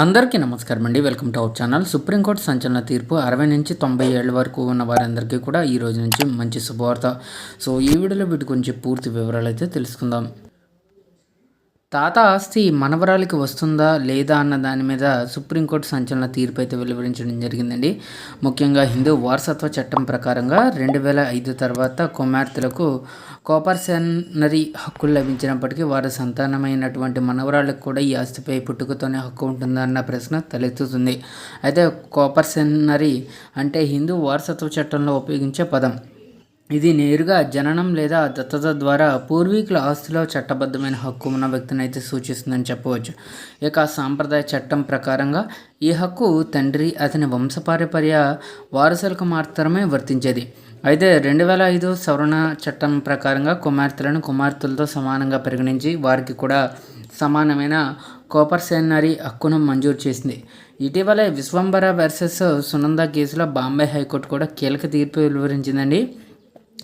అందరికీ నమస్కారం అండి. Welcome to our channel. Supreme court సంచలన తీర్పు అరవై నుంచి తొంభై ఏళ్ళ వరకు ఉన్న వారందరికీ కూడా ఈ రోజు నుంచి మంచి శుభవార్త. సో ఈ వీడియోలో వీటి గురించి పూర్తి వివరాలు అయితే తెలుసుకుందాం. తాత ఆస్తి మనవరాలికి వస్తుందా లేదా అన్న దాని మీద సుప్రీంకోర్టు సంచలన తీర్పు అయితే వెలువరించడం జరిగిందండి. ముఖ్యంగా హిందూ వారసత్వ చట్టం ప్రకారంగా రెండు వేల ఐదు తర్వాత కుమార్తెలకు కోపర్సనరీ హక్కులు లభించినప్పటికీ వారి సంతానమైనటువంటి మనవరాళ్ళకు కూడా ఈ ఆస్తిపై పుట్టుకతోనే హక్కు ఉంటుందా అన్న ప్రశ్న తలెత్తుతుంది. అయితే కోపర్సనరీ అంటే హిందూ వారసత్వ చట్టంలో ఉపయోగించే పదం. ఇది నేరుగా జననం లేదా దత్తత ద్వారా పూర్వీకుల ఆస్తిలో చట్టబద్ధమైన హక్కు ఉన్న వ్యక్తిని అయితే సూచిస్తుందని చెప్పవచ్చు. ఇక సాంప్రదాయ చట్టం ప్రకారంగా ఈ హక్కు తండ్రి అతని వంశపారపర్య వారసులకు మాత్రమే వర్తించేది. అయితే రెండు వేల ఐదు సవరణ చట్టం ప్రకారంగా కుమార్తెలను కుమార్తెలతో సమానంగా పరిగణించి వారికి కూడా సమానమైన కోపర్సేనరీ హక్కును మంజూరు చేసింది. ఇటీవలే విశ్వంబర వర్సెస్ సునంద కేసులో బాంబే హైకోర్టు కూడా కీలక తీర్పు వెలువరించిందండి.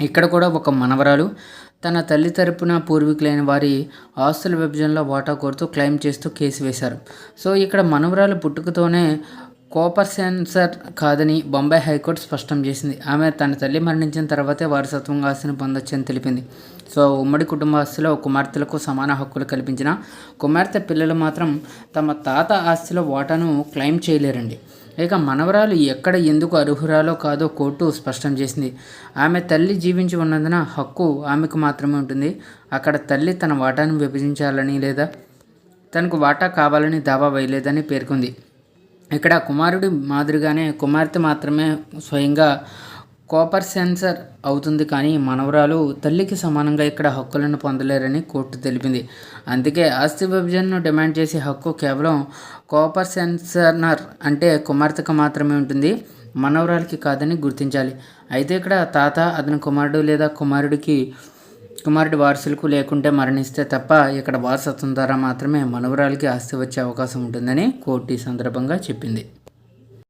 ఇక్కడ కూడా ఒక మనవరాలు తన తల్లి తరపున పూర్వీకులైన వారి ఆస్తుల విభజనలో వాటా కోరుతూ క్లెయిమ్ చేస్తూ కేసు వేశారు. సో ఇక్కడ మనవరాలు పుట్టుకతోనే కోపర్ సెన్సర్ కాదని బొంబాయి హైకోర్టు స్పష్టం చేసింది. ఆమె తన తల్లి మరణించిన తర్వాతే వారసత్వంగా ఆస్తిని పొందొచ్చని తెలిపింది. సో ఉమ్మడి కుటుంబాస్తిలో కుమార్తెలకు సమాన హక్కులు కల్పించిన కుమార్తె పిల్లలు మాత్రం తమ తాత ఆస్తిలో వాటాను క్లెయిమ్ చేయలేరండి. ఇక మనవరాలు ఎక్కడ ఎందుకు అర్హురాలో కాదో కోర్టు స్పష్టం చేసింది. ఆమె తల్లి జీవించి ఉన్నందున హక్కు ఆమెకు మాత్రమే ఉంటుంది. అక్కడ తల్లి తన వాటాను విభజించాలని లేదా తనకు వాటా కావాలని దావా వేయలేదని పేర్కొంది. ఇక్కడ కుమారుడి మాదిరిగానే కుమార్తె మాత్రమే స్వయంగా కాపర్ సెన్సర్ అవుతుంది కానీ మనవరాలు తల్లికి సమానంగా ఇక్కడ హక్కులను పొందలేరని కోర్టు తెలిపింది. అందుకే ఆస్తి విభజనను డిమాండ్ చేసే హక్కు కేవలం కాపర్ సెన్సర్నర్ అంటే కుమార్తెకు మాత్రమే ఉంటుంది. మనవరాలకి కాదని గుర్తించాలి. అయితే ఇక్కడ తాత అతని కుమారుడు లేదా కుమారుడికి కుమారుడి వారసులకు లేకుంటే మరణిస్తే తప్ప ఇక్కడ వారసత్వం ద్వారా మాత్రమే మనవరాలకి ఆస్తి వచ్చే అవకాశం ఉంటుందని కోర్టు ఈ సందర్భంగా చెప్పింది.